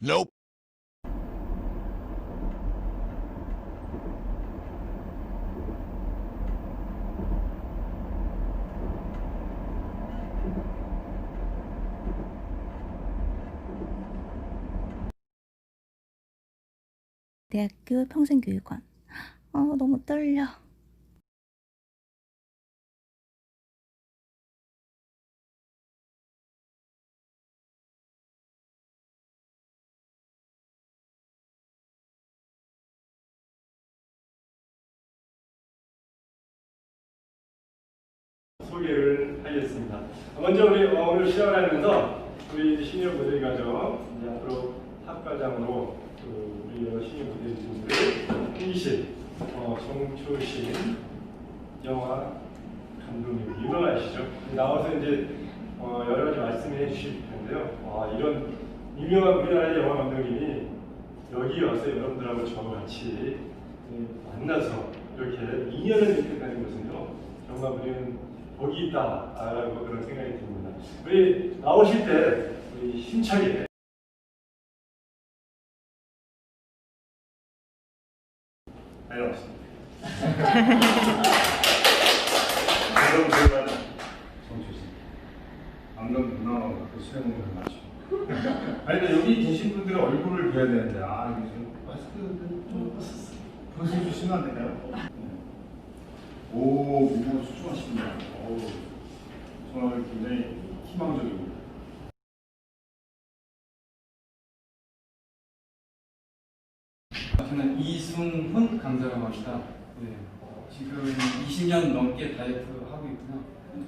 Nope. 대학교 평생교육원. 아, 너무 떨려. 소개를 하겠습니다. 먼저 우리 어, 오늘 시작하면서 우리 시니어 모델 이제 앞으로 학과장으로 그 우리 여러 시니어 모델분들 이실 어, 정초신 영화 감독님 유명하시죠? 나와서 이제 어, 여러 가지 말씀해 주실 텐데요. 와 이런 유명한 우리나라의 영화 감독님이 여기 와서 여러분들하고 저와 같이 예, 만나서 이렇게 인연을 맺는다는 것은요 정말 우리는 복이 있다라고 그런 생각이 듭니다. 우리 나오실 때 우리 힘차게 잘 나왔습니다. 그런 배우가 정초신 방금 누나하고 그 수영을 맞추 아니 근데 여기 계신 분들의 얼굴을 뵈야 되는데 아 이게 좀 마스크를 좀 벗어주시면 안 될까요? 네. 오 미국 수중하십니다 오 정말 굉장히 희망적입니다 저는 이승훈 강사라고 합니다. 네. 지금 20년 넘게 다이어트 하고 있고요. 네.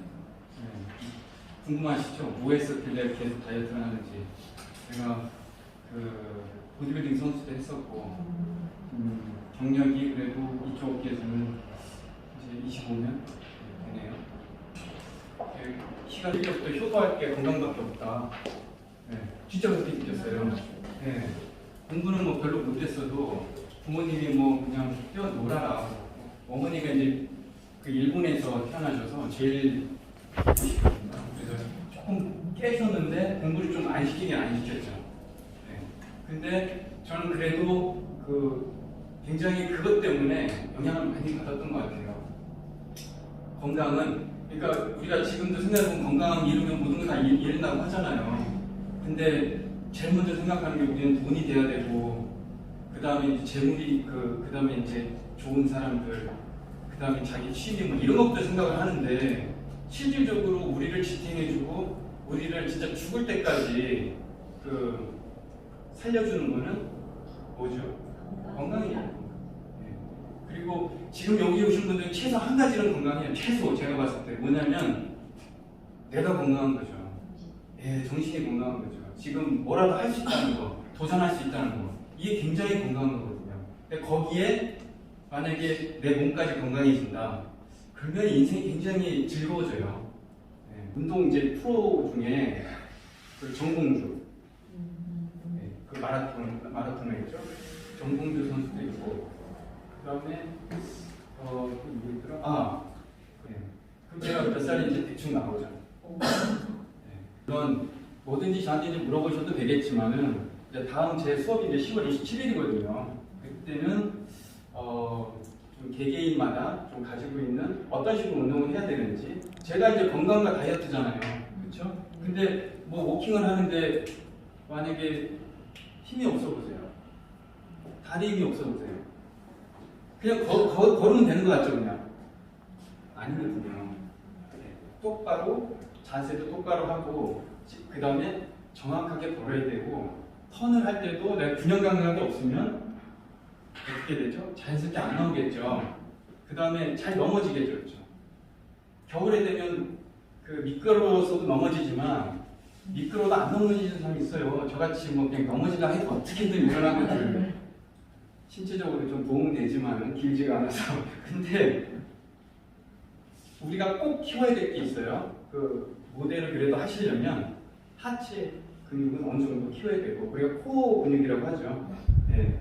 궁금하시죠? 뭐 했었길래 계속 다이어트를 하는지. 제가 그 보디빌딩 선수도 했었고 음, 경력이 그래도 이쪽 업계에서는 이제 25년 되네요. 네. 시간 1년부터 효도할 게 건강밖에 없다. 네. 진짜 그렇게 느꼈어요. 네. 공부는 뭐 별로 못했어도 부모님이 뭐 그냥 뛰어놀아라. 어머니가 이제 그 일본에서 태어나셔서 제일. 그래서 조금 깨셨는데 공부를 좀 안 시키긴 안 시켰죠. 네. 근데 저는 그래도 그 굉장히 그것 때문에 영향을 많이 받았던 것 같아요. 건강은 그러니까 우리가 지금도 생각해보면 건강은 이루면 모든 걸다 이룬다고 하잖아요. 근데 제일 먼저 생각하는 게 우리는 돈이 돼야 되고 그 다음에 이제 재물이 그 그다음에 이제 좋은 사람들 그 다음에 자기 취미 뭐 이런 것부터 생각을 하는데 실질적으로 우리를 지탱해주고 우리를 진짜 죽을 때까지 그 살려주는 거는 뭐죠? 건강이에요. 네. 그리고 지금 여기 오신 분들은 최소 한 가지는 건강해요. 최소 제가 봤을 때 뭐냐면 내가 건강한 거죠. 예, 정신이 건강한 거죠. 지금 뭐라도 할 수 있다는 거, 도전할 수 있다는 거, 이게 굉장히 건강한 거거든요. 근데 거기에 만약에 내 몸까지 건강해진다, 그러면 인생이 굉장히 즐거워져요. 예, 운동 이제 프로 중에 그 정봉주, 예, 그 마라톤 마라톤에 있죠. 정봉주 선수도 있고, 그 다음에 어 누구더라? 아, 예. 그럼 제가 몇 살인지 대충 나오죠. 네. 물론 뭐든지 저한테 이제 물어보셔도 되겠지만은 이제 다음 제 수업이 이제 10월 27일이거든요. 그때는 어, 좀 개개인마다 좀 가지고 있는 어떤 식으로 운동을 해야 되는지 제가 이제 건강과 다이어트잖아요. 그렇죠? 근데 뭐 워킹을 하는데 만약에 힘이 없어 보세요. 다리 힘이 없어 보세요. 그냥 거, 거, 걸으면 되는 것 같죠, 그냥? 아니거든요. 네. 똑바로 자세도 똑바로 하고 그 다음에 정확하게 걸어야 되고 턴을 할 때도 내가 균형 감각이 없으면 어떻게 되죠? 자연스럽게 안 나오겠죠. 그 다음에 잘 넘어지겠죠. 그렇죠? 겨울에 되면 그 미끄러워서도 넘어지지만 미끄러워도 안 넘어지는 사람이 있어요. 저같이 뭐 그냥 넘어지다 해도 어떻게든 일어나거든요. 신체적으로 좀 도움되지만 길지가 않아서 근데 우리가 꼭 키워야 될 게 있어요. 그 모델을 그래도 하시려면 하체 근육은 어느 정도 키워야 되고 우리가 코어 근육이라고 하죠. 네.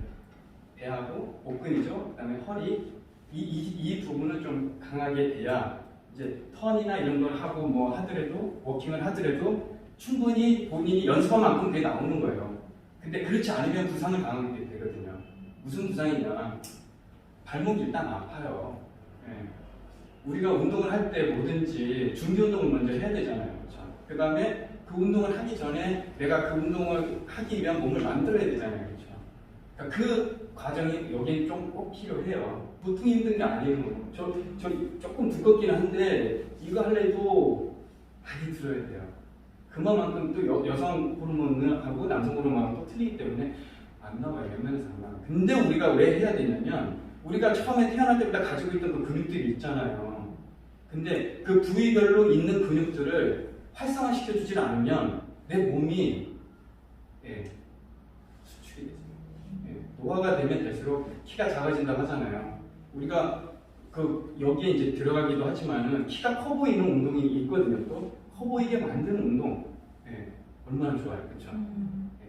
배하고 복근이죠. 그다음에 허리 이, 이, 이 부분을 좀 강하게 돼야 이제 턴이나 이런 걸 하고 뭐 하더라도 워킹을 하더라도 충분히 본인이 연습한 만큼 그게 나오는 거예요. 근데 그렇지 않으면 부상을 당하게 되거든요. 무슨 부상이냐? 발목이 일단 아파요. 예. 우리가 운동을 할 때 뭐든지 준비 운동을 먼저 해야 되잖아요. 그렇죠? 그 다음에 그 운동을 하기 전에 내가 그 운동을 하기 위한 몸을 만들어야 되잖아요. 그렇죠? 그러니까 그 과정이 여기 좀꼭 필요해요. 보통 힘든 게 아니에요. 저, 저 조금 두껍긴 한데 이거 할래도 많이 들어야 돼요. 그만큼 또 여, 여성 호르몬하고 남성 호르몬하고 또 틀리기 때문에 안 나와요. 안 나와요. 근데 우리가 왜 해야 되냐면 우리가 처음에 태어날 때부터 가지고 있던 그 근육들이 있잖아요. 근데 그 부위별로 있는 근육들을 활성화시켜 주질 않으면 내 몸이 예, 수축이 되죠. 예, 노화가 되면 될수록 키가 작아진다고 하잖아요. 우리가 그 여기에 이제 들어가기도 하지만은 키가 커 보이는 운동이 있거든요. 또 커 보이게 만드는 운동, 예, 얼마나 좋아요, 그렇죠?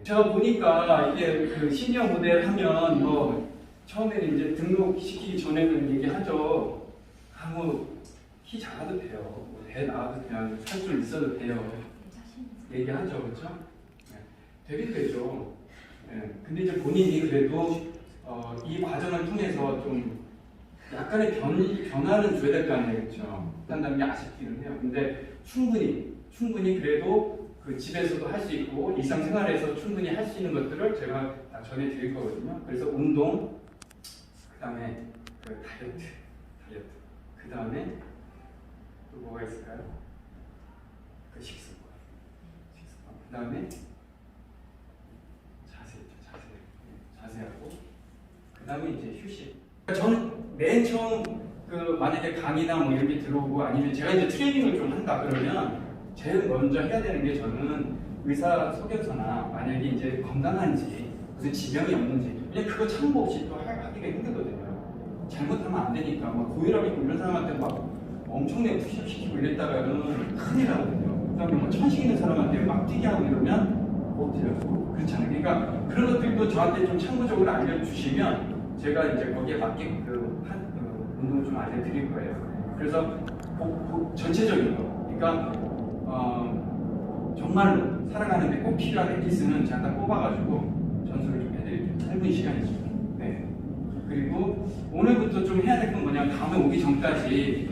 제가 보니까 이게 그 시니어 모델 하면 뭐 처음에는 이제 등록시키기 전에는 얘기하죠. 아무 키 작아도 돼요. 뭐배 나와도 그냥 살좀 있어도 돼요. 얘기하죠, 그렇죠? 네. 되게 되죠. 네. 근데 이제 본인이 그래도 어, 이 과정을 통해서 좀 약간의 변, 변화는 줘야 될 거 아니에요, 그렇죠? 한다는 게 아쉽기는 해요. 근데 충분히, 충분히 그래도 그 집에서도 할 수 있고 일상생활에서 충분히 할 수 있는 것들을 제가 다 전해드릴 거거든요. 그래서 운동, 그 다음에 그 다이어트, 다이어트, 그 다음에 또 뭐가 있을까요? 그 식습관, 식습관, 그 다음에 자세죠, 자세, 네, 자세하고 그 다음에 이제 휴식. 저는 맨 처음 그 만약에 강의나 뭐 이렇게 들어오고 아니면 제가 이제 트레이닝을 좀 한다 그러면 제일 먼저 해야 되는 게 저는 의사 소견서나 만약에 이제 건강한지 무슨 지병이 없는지 그냥 그거 참고 없이 또 하- 하기가 힘들거든요. 잘못하면 안 되니까 막 고혈압 있고 이런 사람한테 막 엄청나게 푸시업 시키고 이랬다가는 큰일 나거든요. 그다음에 뭐 천식 있는 사람한테 막 뛰게 하고 이러면 못 뛰어요. 그렇잖아요. 그러니까 그런 것들도 저한테 좀 참고적으로 알려주시면 제가 이제 거기에 맞게 그, 한, 그 운동을 좀 알려드릴 거예요. 그래서 복- 복- 전체적인 거. 그러니까 어, 정말로 살아가는데 꼭 필요한 엑기스는 제가 다 뽑아가지고 전수를 좀 해드릴게요. 짧은 시간이죠. 네. 그리고 오늘부터 좀 해야 될 건 뭐냐면 다음에 오기 전까지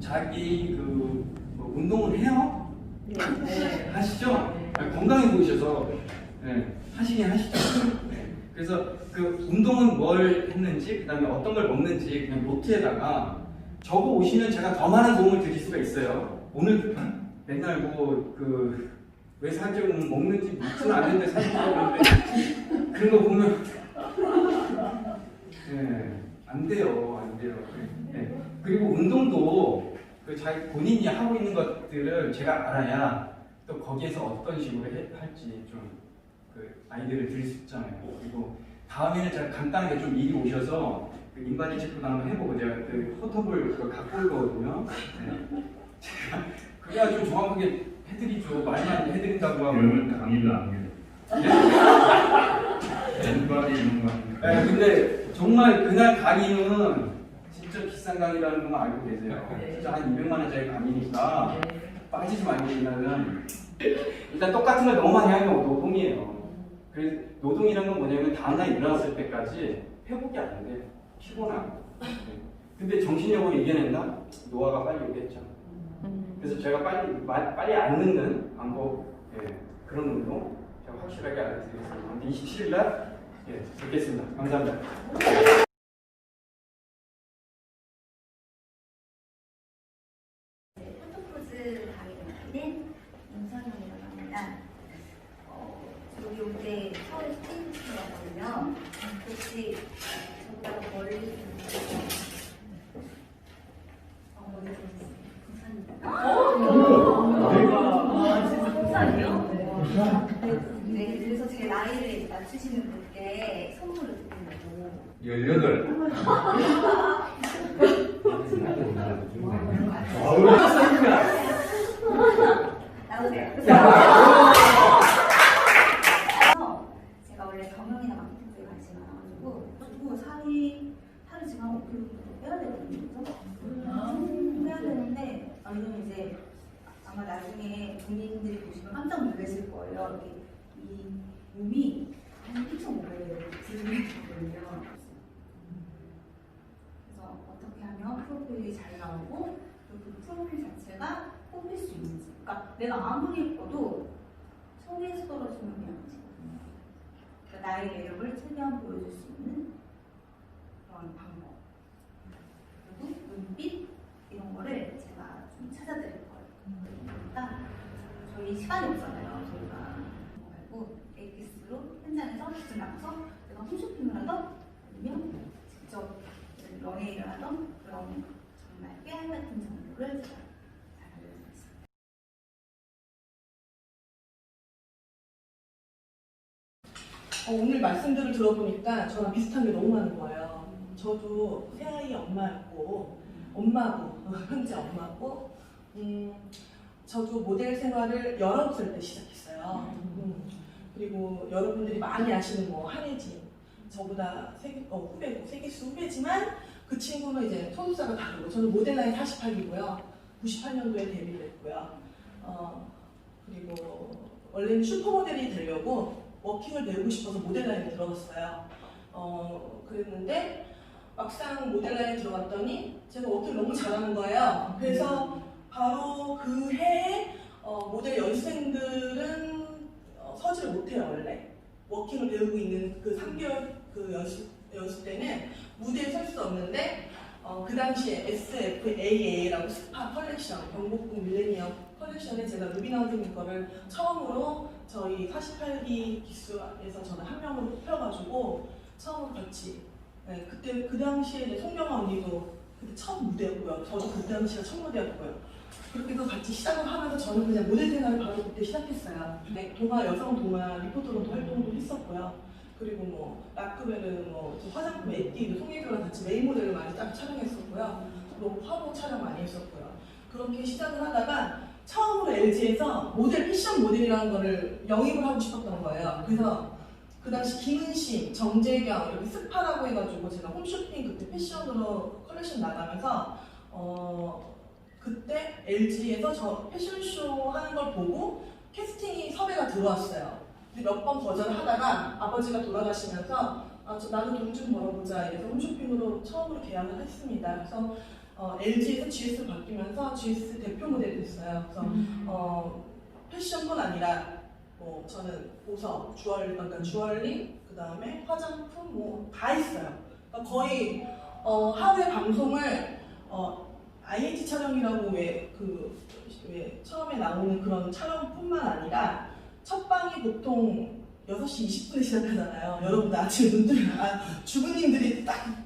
자기 그 뭐 운동을 해요? 하시죠? 아, 건강해 보이셔서 네, 하시긴 하시죠. 네. 그래서 그 운동은 뭘 했는지 그다음에 어떤 걸 먹는지 그냥 노트에다가 적어 오시면 제가 더 많은 도움을 드릴 수가 있어요. 오늘 맨날 뭐그왜 살찌면 먹는지 묻지는 않는데 살찌는데 그런 거 보면 네, 안 돼요, 안 돼요. 네. 그리고 운동도 그 자기 본인이 하고 있는 것들을 제가 알아야 또 거기에서 어떤 식으로 해- 할지 좀 그 아이디어를 드릴 수 있잖아요. 그리고 다음에는 제가 간단하게 좀 미리 오셔서 그 인바디 체크도 한번 해보고 제가 그 포터블 그거 갖고 올 거거든요. 네. 제가 그래야 좀 정확하게 해드리죠. 말만 해드린다고 하면. 이러면 강의를 안 해요. 이런 거 하는 거. 네, 근데 정말 그날 강의는 진짜 비싼 강의라는 거 알고 계세요. 진짜 한 200만 원짜리 강의니까 빠지지 말고 이날은 일단 똑같은 걸 너무 많이 하면 노동이에요. 그래서 노동이란 건 뭐냐면 다음날 일어났을 때까지 회복이 안 돼. 피곤하고. 네. 근데 정신력으로 이겨낸다? 노화가 빨리 오겠죠. 그래서 제가 빨리 마- 빨리 안 늙는 방법 예, 그런 운동 제가 확실하게 알려드리겠습니다. 아무튼 27일 날 예, 뵙겠습니다. 감사합니다. 포토포즈 강의를 맡은 임선영이라고 합니다. 어, 여기 올 때 서울 스테이트였거든요. 혹시 저보다 더 멀리 있으면 어, 멀리 있으면 제 나이를 맞추시는 분께 선물을 드리려고 18. 나오세요. 그래서 제가 원래 경영이나 마케팅에 관심이 많아가지고 그리고 살이 살을 지금 한 5kg 정도 빼야 되거든요. 그래서 빼야 되는데 아, 이건 이제 아마 나중에 국민들이 보시면 깜짝 놀라실 거예요. 이렇게 이 몸이 한 1.5배 들리거든요. 그래서 어떻게 하면 프로필이 잘 나오고 그 프로필 자체가 뽑힐 수 있는지. 그러니까 내가 아무리 예뻐도 성에서 떨어지면 그냥 지거든요. 그러니까 나의 매력을 최대한 보여줄 수 있는 그런 방법. 그리고 눈빛 이런 거를 제가 좀 찾아드릴 거예요. 그러니까 저희 시간이 없잖아요. 저희가 엑기스로 현장에서 직접 나가서 내가 홈쇼핑을 하던 아니면 직접 런웨이를 하던 그런 정말 깨알 같은 정보를 제가 잘 알려드렸습니다. 어, 오늘 말씀들을 들어보니까 저랑 비슷한 게 너무 많은 거예요. 저도 새아이 엄마였고, 엄마고, 현재 엄마고, 음, 저도 모델 생활을 19살 때 시작했어요. 음, 그리고 여러분들이 많이 아시는 뭐 한혜진, 저보다 세, 어, 후배고, 세기수 후배지만 그 친구는 이제 소속사가 다르고, 저는 모델 나이 48이고요. 98년도에 데뷔를 했고요. 어, 그리고 원래는 슈퍼모델이 되려고 워킹을 배우고 싶어서 모델 라인에 들어갔어요. 어, 그랬는데 막상 모델 라인에 들어갔더니 제가 워킹을 너무 잘하는 거예요. 그래서 바로 그 해에 어, 모델 연수생들은 어, 서지를 못해요 원래. 워킹을 배우고 있는 그 3개월 그 연수, 연수 때는 무대에 설 수 없는데 어, 그 당시에 SFAA라고 스파 컬렉션, 경복궁 밀레니엄 컬렉션에 제가 루비나 선생님 거를 처음으로 저희 48기 기수에서 저는 한 명으로 뽑혀가지고 처음 같이 네, 그때 그 당시에 송명아 언니도 그때 첫 무대였고요. 저도 그 당시가 첫 무대였고요. 그렇게 해서 같이 시작을 하면서 저는 그냥 모델 생활을 바로 그때 시작했어요. 네, 동아 여성 동아 리포터로도 활동도 했었고요. 그리고 뭐 라크베르 뭐 화장품 에뛰드 송혜교랑 같이 메인 모델을 많이 딱 촬영했었고요. 또 화보 촬영 많이 했었고요. 그렇게 시작을 하다가 처음으로 LG에서 모델 패션 모델이라는 거를 영입을 하고 싶었던 거예요. 그래서 그 당시 김은심, 정재경 이렇게 스파라고 해가지고 제가 홈쇼핑 그때 패션으로 컬렉션 나가면서 어 그때 LG에서 저 패션쇼 하는 걸 보고 캐스팅이 섭외가 들어왔어요. 근데 몇 번 거절을 하다가 아버지가 돌아가시면서 아, 저 나도 돈 좀 벌어보자 이래서 홈쇼핑으로 처음으로 계약을 했습니다. 그래서 어, LG에서 GS 바뀌면서 GS 대표 모델이 됐어요. 그래서 어, 패션뿐 아니라 뭐 저는 보석, 주얼리, 그러니까 주얼리, 그 다음에 화장품 뭐다 했어요. 그러니까 거의 어, 하루에 방송을 어, IH 촬영이라고 왜 그 왜 처음에 나오는 그런 촬영뿐만 아니라 첫 방이 보통 6시 20분에 시작하잖아요. 여러분들 아침에 눈 뜨면 아, 주부님들이 딱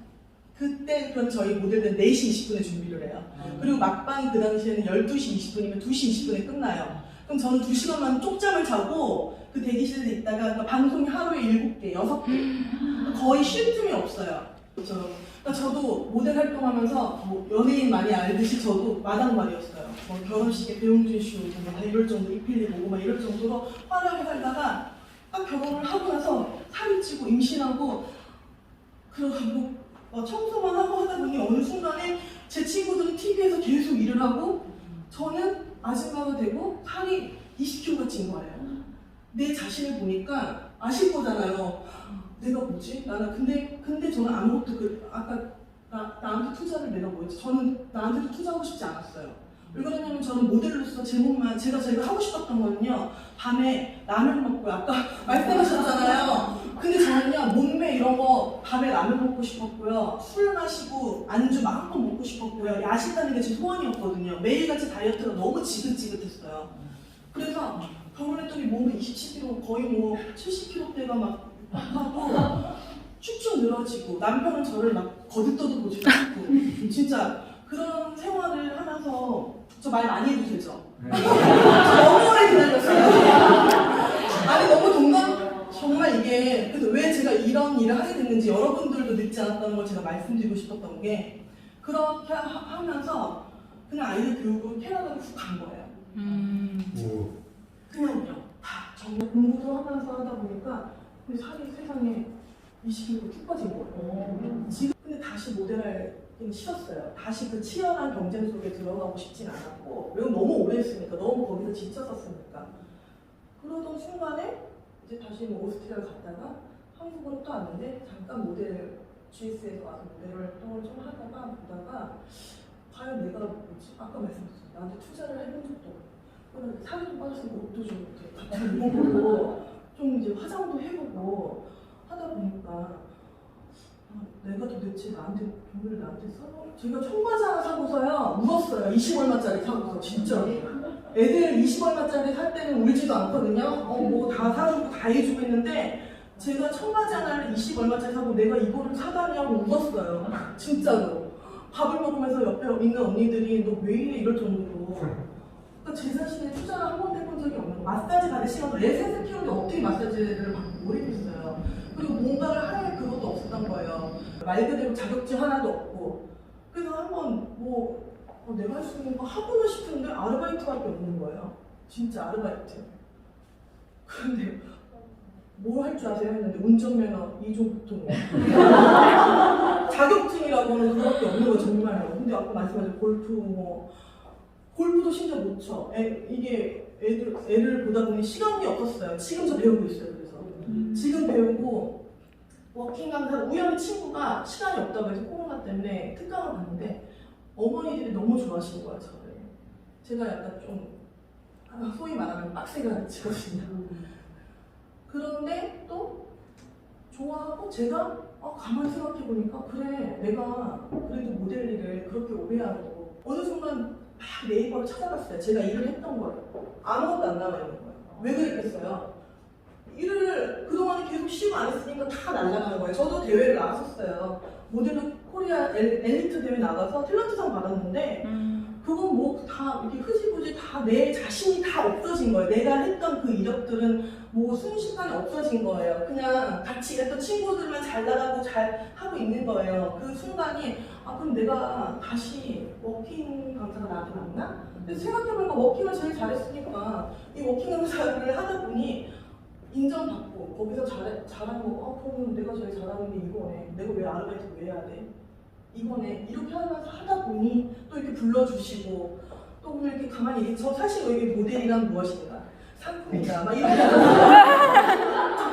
그때 그럼 저희 모델들은 4시 20분에 준비를 해요. 그리고 막방이 그 당시에는 12시 20분이면 2시 20분에 끝나요. 그럼 저는 2시간만 쪽잠을 자고 그 대기실에 있다가 그러니까 방송이 하루에 7개, 6개 거의 쉴 틈이 없어요. 저처럼. 그러니까 저도 모델 활동하면서 뭐 연예인 많이 알듯이 저도 마당발이었어요. 뭐 결혼식에 배용준 씨 오고 막 이럴 정도 이필리 보고 막 이럴 정도로 화려하게 살다가 딱 결혼을 하고 나서 살이 찌고 임신하고 그러고 어, 청소만 하고 하다 보니 어느 순간에 제 친구들은 TV에서 계속 일을 하고 저는 아줌마가 되고 살이 20kg가 찐 거예요. 내 자신을 보니까 아실 거잖아요. 내가 뭐지? 나는 근데 근데 저는 아무것도 그 아까 나, 나한테 투자를 내가 뭐였지? 저는 나한테도 투자하고 싶지 않았어요. 왜 그러냐면 저는 모델로서 제 몸만 제가 제가 하고 싶었던 거는요 밤에 라면 먹고 아까 말씀하셨잖아요. 근데 저는요 몸매 이런 거 밤에 라면 먹고 싶었고요 술 마시고 안주 마음껏 먹고 싶었고요 야식하는 게 제 소원이었거든요 매일같이 다이어트가 너무 지긋지긋했어요 그래서 결혼했더니 몸은 27kg 거의 뭐 70kg대가 막 하고 축축 늘어지고 남편은 저를 막 거듭떠도 보지도 않고 진짜 그런 생활을 하면서 저 말 많이 해도 되죠? 너무 오래 기다렸어요 아니 너무 동감 정말 이게 그래서 왜 제가 이런 일을 하게 됐는지 여러분들도 늦지 않았다는 걸 제가 말씀드리고 싶었던 게 그렇게 하, 면서 그냥 아이들 교육을 캐나다로 훅 간 거예요. 오. 그냥요. 다 정말 공부도 하면서 하다 보니까 근데 살이 세상에 20kg 쭉 빠진 거예요. 지금 근데 다시 모델할 좀 싫었어요. 다시 그 치열한 경쟁 속에 들어가고 싶진 않았고 왜냐면 너무 오래 했으니까 너무 거기서 지쳤었으니까 그러던 순간에 이제 다시 뭐 오스트리아를 갔다가 한국으로 또 왔는데 잠깐 모델 GS에서 와서 모델 활동을 좀 하다가 보다가 과연 내가 뭐지? 아까 말씀하셨죠. 나한테 투자를 해본 적도 없고 그러면 살도 빠졌으니까 옷도 좀 이렇게 같이 입어보고 좀 이제 화장도 해보고 하다 보니까 아, 내가 도대체 나한테 돈을 나한테 써서 제가 청바지 하나 사고서요. 울었어요. 20 얼마짜리 사고서 진짜. 애들 20 얼마짜리 살 때는 울지도 않거든요. 어 뭐 다 사주고 다 해주고 있는데 제가 청바지 하나를 20 얼마짜리 사고 내가 이거를 사다니 하고 울었어요. 진짜로. 밥을 먹으면서 옆에 있는 언니들이 너 왜 이래 이럴 정도로 그러니까 제 자신의 투자를 한 번도 해본 적이 없는 거 마사지 받을 시간도 내 셋을 키우는데 어떻게 마사지를 받고 모르겠어요. 그리고 뭔가를 할 그것도 없었던 거예요. 말 그대로 자격증 하나도 없고. 그래서 한번 뭐 어, 내가 할 수 있는 거 하고는 싶은데 아르바이트밖에 없는 거예요. 진짜 아르바이트. 근데 뭘 할 줄 아세요? 했는데 운전면허 이종 보통이에요 자격증이라고는 그밖에 없는 거예요 정말로. 근데 아까 말씀하신 골프 뭐 골프도 심지어 못 쳐. 애, 이게 애들, 애를 보다 보니 시간이 없었어요. 지금 저 배우고 있어요. 그래서 지금 배우고 워킹 강사 우연히 친구가 시간이 없다고 해서 코로나 때문에 특강을 갔는데 어머니들이 너무 좋아하시는 거예요. 저를. 제가 약간 좀 아, 소위 말하면 빡세게 가르치거든요. 그런데 또 좋아하고 제가 아, 가만히 생각해 보니까 그래 내가 그래도 모델 일을 그렇게 오래 하고 어느 순간 막 네이버를 찾아봤어요. 제가 일을 했던 거예요. 아무것도 안 남아 있는 거예요. 왜 그랬겠어요? 일을 그동안에 계속 쉬고 안 했으니까 다 날아가는 거예요. 저도 대회를 나갔었어요. 모델로 코리아 엘, 엘리트 대회 나가서 탤런트상 받았는데 그건 뭐 다 이렇게 흐지부지 다 내 자신이 다 없어진 거예요. 내가 했던 그 이력들은 뭐 순식간에 없어진 거예요. 그냥 같이 일했던 친구들만 잘 나가고 잘 하고 있는 거예요. 그 순간이 아 그럼 내가 다시 워킹 강사가 나한테 맞나? 그래서 생각해보니까 워킹을 제일 잘했으니까 이 워킹 강사를 하다 보니 인정받고 거기서 잘, 잘한 거, 아 그럼 내가 제일 잘하는 게 이거네. 내가 왜 아르바이트 왜 해야 돼? 이거네. 이렇게 하면서 하다 보니 또 이렇게 불러주시고 또 이렇게 가만히 저 사실 이게 모델이란 무엇인가? 상품이다. 막 이런